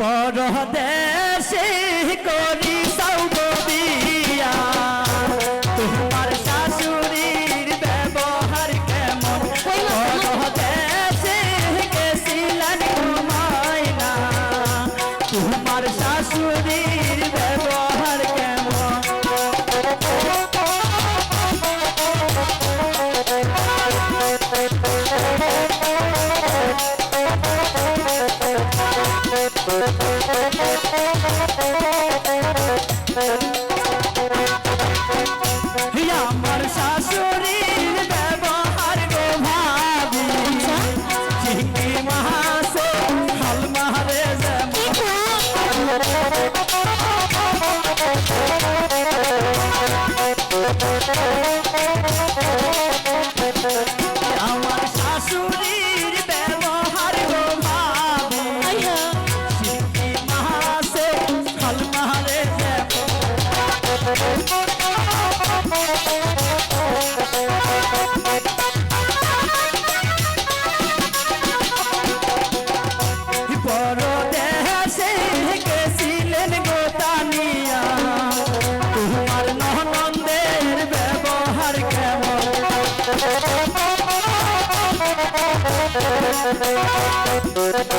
পরদেশে করি সৌগবিয়া তোমার শাশুড়ির ব্যবহার কেমন? পরদেশে গেছিলেন ঘুমাই না তোমার শাশুড়ির ব্যবহার কেমন? আমার শাশুড়ির ব্যবহার গো ভাবি চিংড়ি মাহাসে হাল মারে যেমন পরদেশে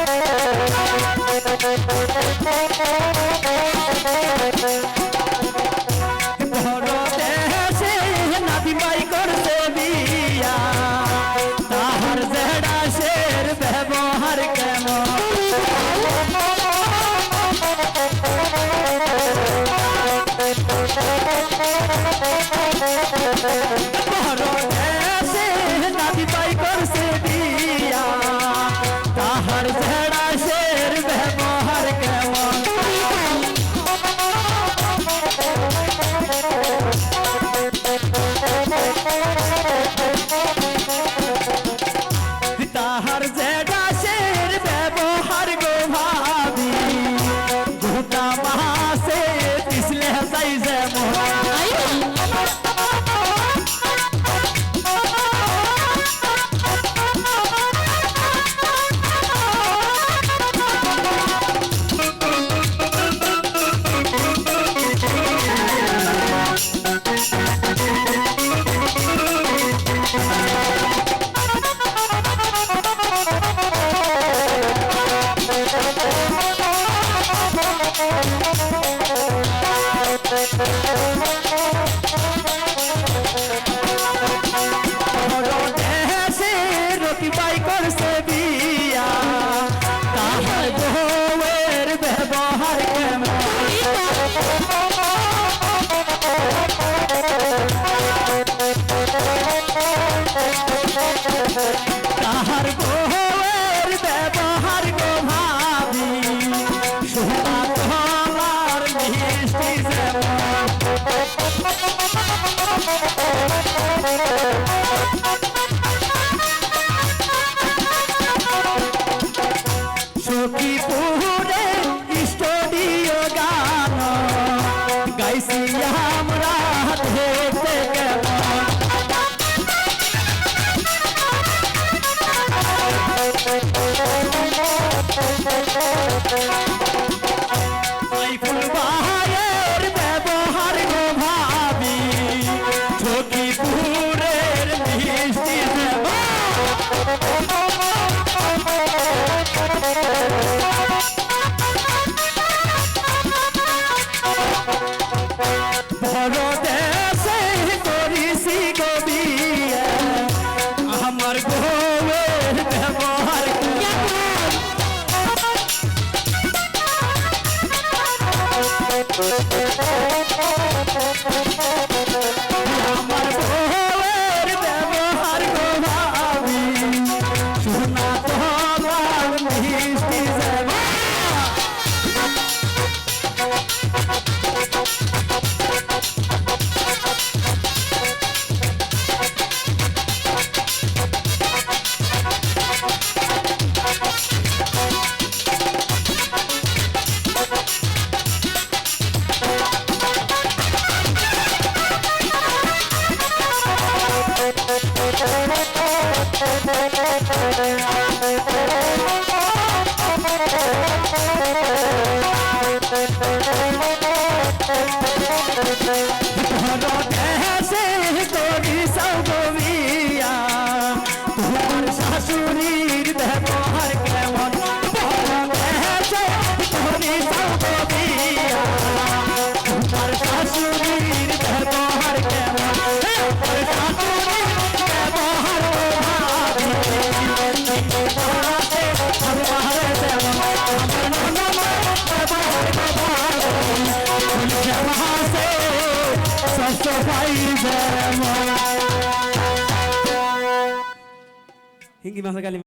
Yeah. মোর দেশে করিছি কবিয়া আমার গোবের ব্যবহার হর হিঙ্গি ভাষা